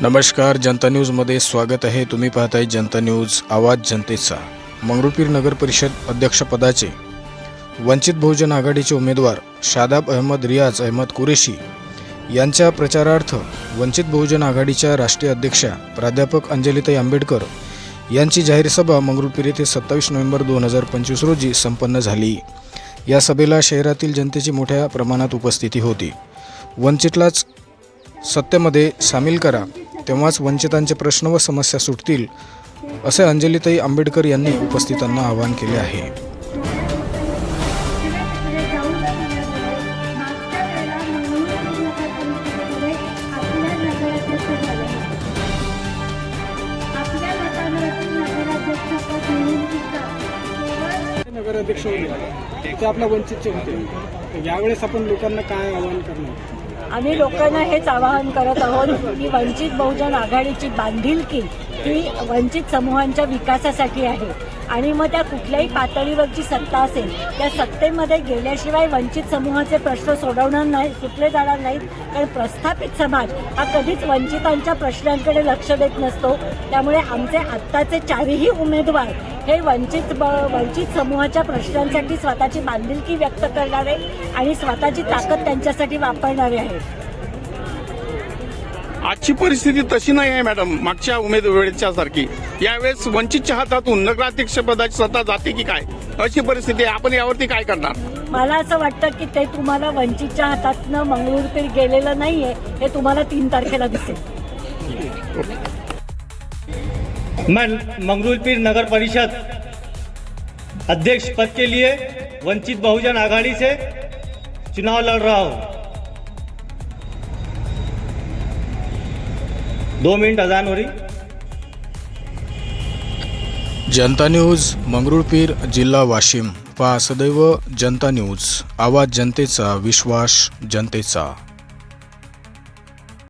नमस्कार जनता न्यूजमध्ये स्वागत आहे. तुम्ही पाहताय जनता न्यूज आवाज जनतेचा. मंगरुपीर नगर परिषद अध्यक्षपदाचे वंचित बहुजन आघाडीचे उमेदवार शादाब अहमद रियाज अहमद कुरेशी यांच्या प्रचारार्थ वंचित बहुजन आघाडीच्या राष्ट्रीय अध्यक्षा प्राध्यापक अंजलिताई आंबेडकर यांची जाहीर सभा मंगरुळपीर येथे सत्तावीस नोव्हेंबर दोन हजार पंचवीस रोजी संपन्न झाली. या सभेला शहरातील जनतेची मोठ्या प्रमाणात उपस्थिती होती. वंचितलाच सत्तेमध्ये सामील करा तेव्हाच वंचितांचे प्रश्न व समस्या सुटतील असे अंजलीताई आंबेडकर यांनी उपस्थितांना आवाहन केले आहे. नगराध्यक्ष होते ते आपल्या वंचितचे होते. यावेळेस आपण लोकांना काय आवाहन करणार? आम्ही लोकांना हेच आवाहन करत आहोत की वंचित बहुजन आघाडीची बांधिलकी ही वंचित समूहांच्या विकासासाठी आहे. आणि मग त्या कुठल्याही पातळीवरची सत्ता असेल त्या सत्तेमध्ये गेल्याशिवाय वंचित समूहाचे प्रश्न सोडवणार नाही सुटले जाणार नाहीत. कारण प्रस्थापित समाज हा कधीच वंचितांच्या प्रश्नांकडे लक्ष देत नसतो. त्यामुळे आमचे आत्ताचे चारही उमेदवार हे वंचित ब- वंचित समूहाच्या प्रश्नांसाठी स्वतःची बांधिलकी व्यक्त करणारे आणि स्वतःची ताकद त्यांच्यासाठी वापरणारे आहेत. आजची परिस्थिती तशी नाही आहे मॅडम. मागच्या उमेदवारीच्या सारखी. यावेळेस वंचितच्या हातातून नगराध्यक्ष पदाची सत्ता जाते की काय? अशी परिस्थिती आहे. आपण यावरती काय करणार? मला असं वाटतं की ते तुम्हाला वंचितच्या हातातनं मंगळूरपीर गेलेलं नाहीये हे तुम्हाला तीन तारखेला दिसेल. मैं मंगरूलपीर नगर परिषद अध्यक्ष पद के लिए वंचित बहुजन आघाड़ी से चुनाव लड़ रहा हूं। दो मिनट अजान हो रही। जनता न्यूज मंगरुळपीर जिल्हा वाशिम। पहा सदैव जनता न्यूज आवाज जनतेचा विश्वास जनतेचा।